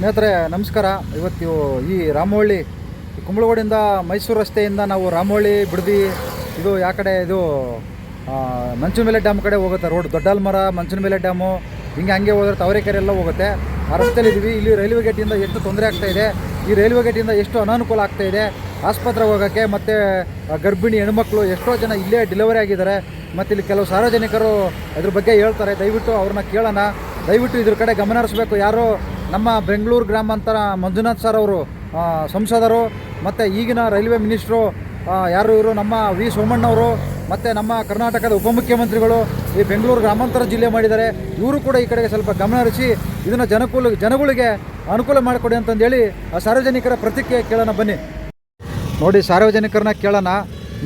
ಸ್ನೇಹಿತರೆ, ನಮಸ್ಕಾರ. ಇವತ್ತು ಈ ರಾಮಹಳ್ಳಿ, ಕುಂಬಳಗೋಡಿಂದ ಮೈಸೂರು ರಸ್ತೆಯಿಂದ ನಾವು ರಾಮಹಳ್ಳಿ, ಬಿಡದಿ, ಇದು ಯಾವ ಕಡೆ, ಇದು ಮಂಚುಮೇಲೆ ಡ್ಯಾಮ್ ಕಡೆ ಹೋಗುತ್ತೆ. ರೋಡ್, ದೊಡ್ಡಲ್ಮರ ಮಂಚನಮೇಲೆ ಡ್ಯಾಮು, ಹಿಂಗೆ ಹಂಗೆ ಹೋದ್ರೆ ತವರೇಕೆರೆ ಎಲ್ಲ ಹೋಗುತ್ತೆ. ಆ ರಸ್ತೆಯಲ್ಲಿ ಇದ್ದೀವಿ ಇಲ್ಲಿ ರೈಲ್ವೆ ಗೇಟಿಂದ ಎಷ್ಟು ತೊಂದರೆ ಆಗ್ತಾ ಇದೆ, ಈ ರೈಲ್ವೆ ಗೇಟಿಂದ ಎಷ್ಟು ಅನಾನುಕೂಲ ಆಗ್ತಾ ಇದೆ ಆಸ್ಪತ್ರೆಗೆ ಹೋಗೋಕ್ಕೆ ಮತ್ತು ಗರ್ಭಿಣಿ ಹೆಣ್ಮಕ್ಳು ಎಷ್ಟೋ ಜನ ಇಲ್ಲೇ ಡೆಲಿವರಿ ಆಗಿದ್ದಾರೆ. ಮತ್ತು ಇಲ್ಲಿ ಕೆಲವು ಸಾರ್ವಜನಿಕರು ಇದ್ರ ಬಗ್ಗೆ ಹೇಳ್ತಾರೆ. ದಯವಿಟ್ಟು ಅವ್ರನ್ನ ಕೇಳೋಣ. ದಯವಿಟ್ಟು ಇದ್ರ ಕಡೆ ಗಮನ ಹರಿಸ್ಬೇಕು. ಯಾರು ನಮ್ಮ ಬೆಂಗಳೂರು ಗ್ರಾಮಾಂತರ ಮಂಜುನಾಥ್ ಸರ್ ಅವರು ಸಂಸದರು, ಮತ್ತು ಈಗಿನ ರೈಲ್ವೆ ಮಿನಿಸ್ಟ್ರು ಯಾರು ಇವರು, ನಮ್ಮ ವಿ ಸೋಮಣ್ಣವರು ಮತ್ತು ನಮ್ಮ ಕರ್ನಾಟಕದ ಉಪಮುಖ್ಯಮಂತ್ರಿಗಳು ಈ ಬೆಂಗಳೂರು ಗ್ರಾಮಾಂತರ ಜಿಲ್ಲೆ ಮಾಡಿದ್ದಾರೆ. ಇವರು ಕೂಡ ಈ ಕಡೆಗೆ ಸ್ವಲ್ಪ ಗಮನ ಹರಿಸಿ ಇದನ್ನು ಜನಕೂಲ, ಜನಗಳಿಗೆ ಅನುಕೂಲ ಮಾಡಿಕೊಡಿ ಅಂತಂದೇಳಿ, ಆ, ಸಾರ್ವಜನಿಕರ ಪ್ರತಿಕ್ರಿಯೆ ಕೇಳೋಣ ಬನ್ನಿ. ನೋಡಿ, ಸಾರ್ವಜನಿಕರನ್ನ ಕೇಳೋಣ.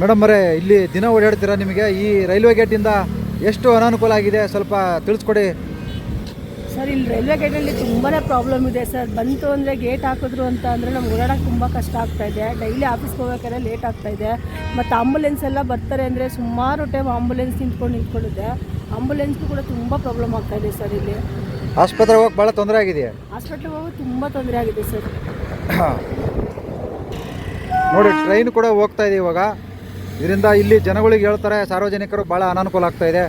ಮೇಡಮ್ ಅವರೇ, ಇಲ್ಲಿ ದಿನ ಓಡಾಡ್ತೀರಾ ನಿಮಗೆ? ಈ ರೈಲ್ವೆ ಗೇಟಿಂದ ಎಷ್ಟು ಅನಾನುಕೂಲ ಆಗಿದೆ? ಸ್ವಲ್ಪ ತಿಳಿಸ್ಕೊಡಿ. ಸರ್ ಇಲ್ಲಿ ರೈಲ್ವೆ ಗೇಟಲ್ಲಿ ತುಂಬಾ ಪ್ರಾಬ್ಲಮ್ ಇದೆ ಸರ್. ಬಂತು ಅಂದರೆ ಗೇಟ್ ಹಾಕಿದ್ರು ಅಂತ ಅಂದರೆ ನಮ್ಗೆ ಓಡಾಡೋಕ್ಕೆ ತುಂಬ ಕಷ್ಟ ಆಗ್ತಾ ಇದೆ. ಡೈಲಿ ಆಫೀಸ್ಗೆ ಹೋಗ್ಬೇಕಾದ್ರೆ ಲೇಟ್ ಆಗ್ತಾ ಇದೆ. ಮತ್ತು ಆಂಬುಲೆನ್ಸ್ ಎಲ್ಲ ಬರ್ತಾರೆ ಅಂದರೆ ಸುಮಾರು ಟೈಮ್ ಆಂಬುಲೆನ್ಸ್ ನಿಂತ್ಕೊಂಡು ನಿಂತ್ಕೊಂಡಿದೆ ಆಂಬುಲೆನ್ಸ್ಗೂ ಕೂಡ ತುಂಬ ಪ್ರಾಬ್ಲಮ್ ಆಗ್ತಾ ಇದೆ ಸರ್ ಇಲ್ಲಿ. ಆಸ್ಪತ್ರೆಗೆ ಹೋಗಿ ಭಾಳ ತೊಂದರೆ ಆಗಿದೆ ಹಾಸ್ಪಿಟ್ಲಿಗೆ ಹೋಗಿ ತುಂಬ ತೊಂದರೆ ಆಗಿದೆ ಸರ್. ನೋಡಿ ಟ್ರೈನ್ ಕೂಡ ಹೋಗ್ತಾ ಇದೆ ಇವಾಗ. ಇದರಿಂದ ಇಲ್ಲಿ ಜನಗಳಿಗೆ ಹೇಳ್ತಾರೆ ಸಾರ್ವಜನಿಕರು ಭಾಳ ಅನಾನುಕೂಲ ಆಗ್ತಾ ಇದೆ.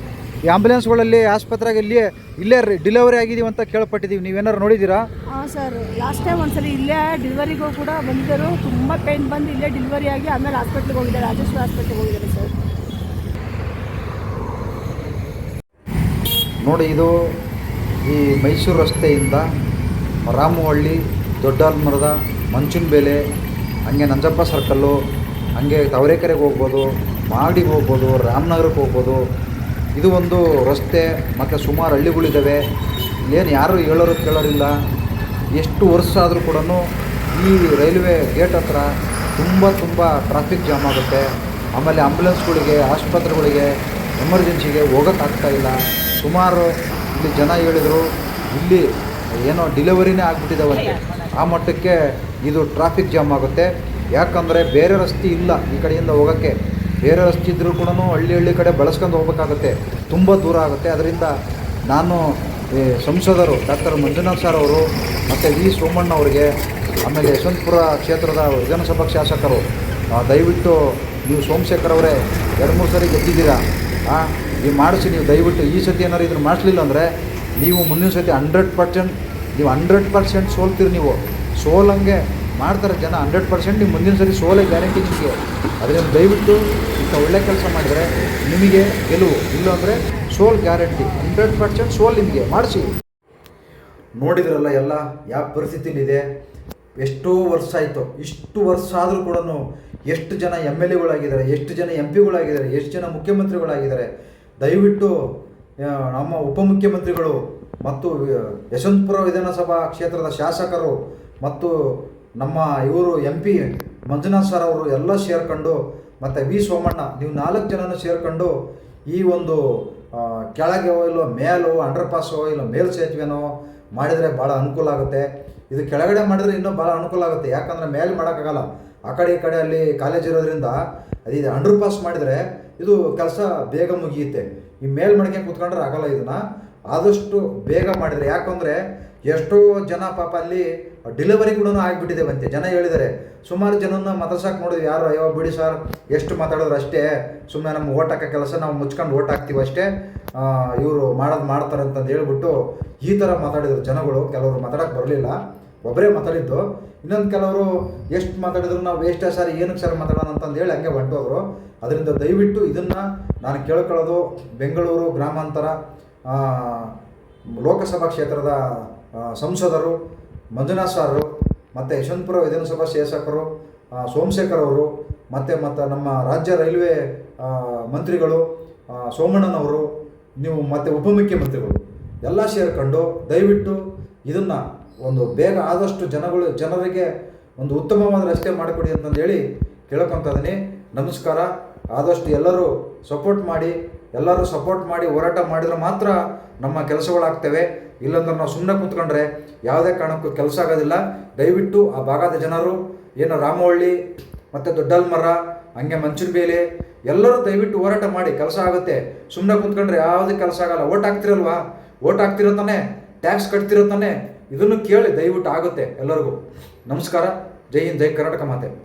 ಈ ಆಂಬುಲೆನ್ಸ್ಗಳಲ್ಲಿ ಆಸ್ಪತ್ರೆಗೆ ಇಲ್ಲಿ ಇಲ್ಲೇ ಡಿಲಿವರಿ ಆಗಿದೀವಿ ಅಂತ ಕೇಳ್ಪಟ್ಟಿದ್ದೀವಿ. ನೀವೇನಾರು ನೋಡಿದ್ದೀರಾ? ಹಾಂ ಸರ್. ಲಾಸ್ಟ್ ಟೈಮ್ ಒಂದ್ಸಲಿ ಇಲ್ಲೇ ಡೆಲಿವರಿಗೂ ಕೂಡ ಬಂದಿದ್ದರು. ತುಂಬ ಪೇನ್ ಬಂದು ಇಲ್ಲೇ ಡೆಲಿವರಿ ಆಗಿ ಆಮೇಲೆ ಹಾಸ್ಪಿಟ್ಲಿಗೆ ಹೋಗಿದ್ದಾರೆ. ರಾಜೇಶ್ವರಿ ಆಸ್ಪತ್ರೆಗೆ ಹೋಗಿದ್ದಾರೆ ಸರ್. ನೋಡಿ ಇದು ಈ ಮೈಸೂರು ರಸ್ತೆಯಿಂದ ರಾಮವಳ್ಳಿ ದೊಡ್ಡಲ್ಮರದ ಮಂಚನಬೇಲೆ ಹಂಗೆ ನಂಜಪ್ಪ ಸರ್ಕಲ್ಲು ಹಂಗೆ ತವರೇಕೆರೆಗೆ ಹೋಗ್ಬೋದು ಮಾಗಡಿಗೆ ಹೋಗ್ಬೋದು ರಾಮನಗರಕ್ಕೆ ಹೋಗ್ಬೋದು ಇದು ಒಂದು ರಸ್ತೆ, ಮತ್ತು ಸುಮಾರು ಹಳ್ಳಿಗಳಿದ್ದಾವೆ. ಏನು ಯಾರು ಹೇಳೋರು ಕೇಳೋರಿಲ್ಲ. ಎಷ್ಟು ವರ್ಷ ಆದರೂ ಕೂಡ ಈ ರೈಲ್ವೆ ಗೇಟ್ ಹತ್ರ ತುಂಬ ತುಂಬ ಟ್ರಾಫಿಕ್ ಜಾಮ್ ಆಗುತ್ತೆ. ಆಮೇಲೆ ಆ್ಯಂಬುಲೆನ್ಸ್ಗಳಿಗೆ ಆಸ್ಪತ್ರೆಗಳಿಗೆ ಎಮರ್ಜೆನ್ಸಿಗೆ ಹೋಗೋಕ್ಕಾಗ್ತಾ ಇಲ್ಲ. ಸುಮಾರು ಇಲ್ಲಿ ಜನ ಹೇಳಿದರು, ಇಲ್ಲಿ ಏನೋ ಡಿಲಿವರಿನೇ ಆಗ್ಬಿಟ್ಟಿದ್ದಾವಂತೆ ಆ ಮಟ್ಟಕ್ಕೆ ಇದು ಟ್ರಾಫಿಕ್ ಜಾಮ್ ಆಗುತ್ತೆ. ಯಾಕಂದರೆ ಬೇರೆ ರಸ್ತೆ ಇಲ್ಲ ಈ ಕಡೆಯಿಂದ ಹೋಗೋಕ್ಕೆ. ಬೇರೆ ರಸ್ತೆ ಇದ್ದರೂ ಕೂಡ ಹಳ್ಳಿ ಹಳ್ಳಿ ಕಡೆ ಬಳಸ್ಕೊಂಡು ಹೋಗಬೇಕಾಗುತ್ತೆ. ತುಂಬ ದೂರ ಆಗುತ್ತೆ. ಅದರಿಂದ ನಾನು ಈ ಸಂಸದರು ಡಾಕ್ಟರ್ ಮಂಜುನಾಥ್ ಸರ್ ಅವರು ಮತ್ತು ವಿ. ಸೋಮಣ್ಣ ಅವರಿಗೆ, ಆಮೇಲೆ ಯಶವಂತಪುರ ಕ್ಷೇತ್ರದ ವಿಧಾನಸಭಾ ಶಾಸಕರು ದಯವಿಟ್ಟು ನೀವು ಸೋಮಶೇಖರ್ ಅವರೇ ಎರಡು ಮೂರು ಸರಿ ಗೆದ್ದಿದ್ದೀರಾ? ಹಾಂ ನೀವು ಮಾಡಿಸಿ, ನೀವು ದಯವಿಟ್ಟು ಈ ಸತಿ ಏನಾರು ಇದನ್ನು ಮಾಡಿಸ್ಲಿಲ್ಲ ಅಂದರೆ ನೀವು ಮುಂದಿನ ಸತಿ ಹಂಡ್ರೆಡ್ ಪರ್ಸೆಂಟ್ ನೀವು ಹಂಡ್ರೆಡ್ ಪರ್ಸೆಂಟ್ ಸೋಲ್ತೀರಿ ನೀವು. ಸೋಲಂಗೆ ಮಾಡ್ತಾರೆ ಜನ ಹಂಡ್ರೆಡ್ ಪರ್ಸೆಂಟ್ ನೀವು ಮುಂದಿನ ಸರಿ ಸೋಲೇ ಗ್ಯಾರಂಟಿ ನಿಮಗೆ. ಅದರಿಂದ ದಯವಿಟ್ಟು ಇಂಥ ಒಳ್ಳೆ ಕೆಲಸ ಮಾಡಿದರೆ ನಿಮಗೆ ಗೆಲುವು. ಇಲ್ಲ ಅಂದರೆ ಸೋಲ್ ಗ್ಯಾರಂಟಿ ಹಂಡ್ರೆಡ್ ಪರ್ಸೆಂಟ್ ಸೋಲ್ ನಿಮಗೆ. ಮಾಡಿಸಿ. ನೋಡಿದ್ರಲ್ಲ ಎಲ್ಲ? ಯಾವ ಪರಿಸ್ಥಿತಿಲಿದೆ ಎಷ್ಟೋ ವರ್ಷ ಆಯಿತು. ಇಷ್ಟು ವರ್ಷ ಆದರೂ ಕೂಡ ಎಷ್ಟು ಜನ ಎಂ ಎಲ್ ಎಗಳಾಗಿದ್ದಾರೆ, ಎಷ್ಟು ಜನ ಎಂ ಪಿಗಳಾಗಿದ್ದಾರೆ, ಎಷ್ಟು ಜನ ಮುಖ್ಯಮಂತ್ರಿಗಳಾಗಿದ್ದಾರೆ. ದಯವಿಟ್ಟು ನಮ್ಮ ಉಪಮುಖ್ಯಮಂತ್ರಿಗಳು ಮತ್ತು ಯಶವಂತಪುರ ವಿಧಾನಸಭಾ ಕ್ಷೇತ್ರದ ಶಾಸಕರು ಮತ್ತು ನಮ್ಮ ಇವರು ಎಂ ಪಿ ಮಂಜುನಾಥ್ ಸರ್ ಅವರು ಎಲ್ಲ ಸೇರ್ಕೊಂಡು ಮತ್ತು ವಿ ಸೋಮಣ್ಣ, ನೀವು ನಾಲ್ಕು ಜನನೂ ಸೇರ್ಕೊಂಡು ಈ ಒಂದು ಕೆಳಗೆ ಇಲ್ಲೋ ಮೇಲೋ ಅಂಡರ್ ಪಾಸೋ ಇಲ್ಲ ಮೇಲ್ ಸೇತುವೆನೋ ಮಾಡಿದರೆ ಭಾಳ ಅನುಕೂಲ ಆಗುತ್ತೆ. ಇದು ಕೆಳಗಡೆ ಮಾಡಿದ್ರೆ ಇನ್ನೂ ಭಾಳ ಅನುಕೂಲ ಆಗುತ್ತೆ. ಯಾಕಂದರೆ ಮೇಲೆ ಮಾಡೋಕ್ಕಾಗಲ್ಲ. ಆ ಕಡೆ ಈ ಕಡೆ ಅಲ್ಲಿ ಕಾಲೇಜ್ ಇರೋದ್ರಿಂದ ಅದು ಅಂಡರ್ ಪಾಸ್ ಮಾಡಿದರೆ ಇದು ಕೆಲಸ ಬೇಗ ಮುಗಿಯುತ್ತೆ. ಈ ಮೇಲ್ ಮಡಿಕೆ ಕೂತ್ಕೊಂಡ್ರೆ ಆಗಲ್ಲ ಇದನ್ನು. ಆದಷ್ಟು ಬೇಗ ಮಾಡಿದರೆ. ಯಾಕಂದರೆ ಎಷ್ಟೋ ಜನ ಪಾಪ ಅಲ್ಲಿ ಡೆಲಿವರಿ ಕೂಡ ಆಗಿಬಿಟ್ಟಿದೆ ಮತ್ತೆ. ಜನ ಹೇಳಿದ್ದಾರೆ, ಸುಮಾರು ಜನನ ಮತಸಾಕ್ ನೋಡಿದ್ವಿ. ಯಾರು, ಅಯ್ಯೋ, ಬಿಡಿ ಸರ್ ಎಷ್ಟು ಮಾತಾಡೋರು ಅಷ್ಟೇ. ಸುಮ್ಮನೆ ನಮ್ಮ ಹಾಕೋ ಕೆಲಸ, ನಾವು ಮುಚ್ಕೊಂಡು ಓಟ್ ಹಾಕ್ತೀವಿ ಅಷ್ಟೇ. ಇವರು ಮಾಡೋದು ಮಾಡ್ತಾರೆ ಅಂತಂದು ಹೇಳ್ಬಿಟ್ಟು ಈ ಥರ ಮಾತಾಡಿದ್ರು ಜನಗಳು. ಕೆಲವರು ಮಾತಾಡೋಕ್ಕೆ ಬರಲಿಲ್ಲ. ಒಬ್ಬರೇ ಮಾತಾಡಿದ್ದು. ಇನ್ನೊಂದು ಕೆಲವರು, ಎಷ್ಟು ಮಾತಾಡಿದ್ರು ನಾವು ವೇಸ್ಟೇ ಸರ್ ಏನಕ್ಕೆ ಸರ್ ಮಾತಾಡೋಣ ಅಂತಂದು ಹೇಳಿ ಹಂಗೆ ಹೊಂಟೋದ್ರು ಅದರಿಂದ ದಯವಿಟ್ಟು ಇದನ್ನು ನಾನು ಕೇಳ್ಕೊಳ್ಳೋದು ಬೆಂಗಳೂರು ಗ್ರಾಮಾಂತರ ಲೋಕಸಭಾ ಕ್ಷೇತ್ರದ ಸಂಸದರು ಮಂಜುನಾಥ್ ಸಾರು ಮತ್ತು ಯಶವಂತಪುರ ವಿಧಾನಸಭಾ ಶಾಸಕರು ಸೋಮಶೇಖರ್ ಅವರು ಮತ್ತು ಮತ್ತು ನಮ್ಮ ರಾಜ್ಯ ರೈಲ್ವೆ ಮಂತ್ರಿಗಳು ಸೋಮಣ್ಣನವರು, ನೀವು ಮತ್ತು ಉಪಮುಖ್ಯಮಂತ್ರಿಗಳು, ಎಲ್ಲ ಸೇರಿಕೊಂಡು ದಯವಿಟ್ಟು ಇದನ್ನು ಒಂದು ಬೇಗ ಆದಷ್ಟು ಜನಗಳು, ಜನರಿಗೆ ಒಂದು ಉತ್ತಮವಾದ ರಸ್ತೆ ಮಾಡಿಕೊಡಿ ಅಂತಂದು ಹೇಳಿ ಕೇಳ್ಕೊತ ಇದ್ದೀನಿ. ನಮಸ್ಕಾರ. ಆದಷ್ಟು ಎಲ್ಲರೂ ಸಪೋರ್ಟ್ ಮಾಡಿ. ಎಲ್ಲರೂ ಸಪೋರ್ಟ್ ಮಾಡಿ ಹೋರಾಟ ಮಾಡಿದ್ರೆ ಮಾತ್ರ ನಮ್ಮ ಕೆಲಸಗಳಾಗ್ತವೆ. ಇಲ್ಲಾಂದ್ರೆ ನಾವು ಸುಮ್ಮನೆ ಕೂತ್ಕೊಂಡ್ರೆ ಯಾವುದೇ ಕಾರಣಕ್ಕೂ ಕೆಲಸ ಆಗೋದಿಲ್ಲ. ದಯವಿಟ್ಟು ಆ ಭಾಗದ ಜನರು, ಏನು ರಾಮವಳ್ಳಿ, ಮತ್ತು ದೊಡ್ಡಲ್ಮರ, ಹಂಗೆ ಮಂಚನಬೇಲೆ ಎಲ್ಲರೂ ದಯವಿಟ್ಟು ಹೋರಾಟ ಮಾಡಿ, ಕೆಲಸ ಆಗುತ್ತೆ. ಸುಮ್ಮನೆ ಕೂತ್ಕೊಂಡ್ರೆ ಯಾವುದೇ ಕೆಲಸ ಆಗಲ್ಲ. ಓಟ್ ಹಾಕ್ತಿರಲ್ವಾ? ಓಟ್ ಹಾಕ್ತಿರೋ ತಾನೆ ಟ್ಯಾಕ್ಸ್ ಕಟ್ತಿರೋ ತಾನೆ, ಇದನ್ನು ಕೇಳಿ ದಯವಿಟ್ಟು ಆಗುತ್ತೆ ಎಲ್ಲರಿಗೂ. ನಮಸ್ಕಾರ. ಜೈ ಹಿಂದ್, ಜೈ ಕರ್ನಾಟಕ ಮಾತೆ.